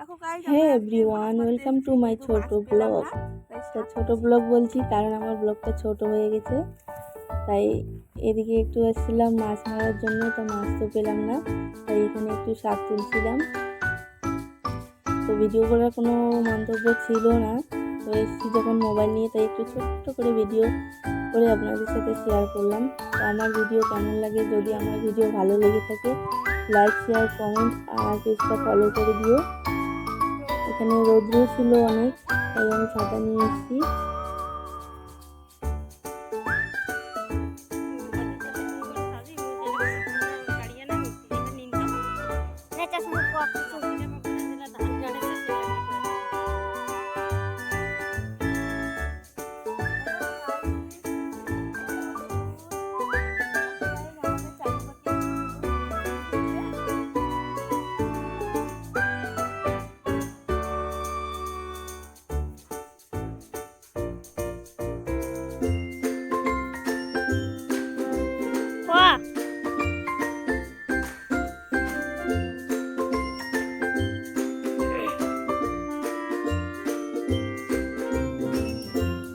হ্যাঁ everyone welcome to my ছোট blog তা ছোট ব্লগ বলছি কারণ আমার ব্লগটা ছোট হয়ে গেছে। তাই এদিকে একটু এসেছিলাম মাছ মারার জন্য তো মাছ তো পেলাম না তাই এখানে একটু শাক তুলছিলাম। তো ভিডিও করার কোনো মন্তব্য ছিল না তো এসেছি যখন মোবাইল নিয়ে তাই একটু ছোট্ট করে ভিডিও করে আপনাদের সাথে শেয়ার করলাম। তো আমার ভিডিও কেমন লাগে যদি আমার ভিডিও ভালো লেগে থাকে লাইক শেয়ার কমেন্ট আর পেজটা ফলো করে দিও। এখানে রৌদ্র ছিল অনেক তাই আমি ছাতা নিয়ে এসেছি। Let's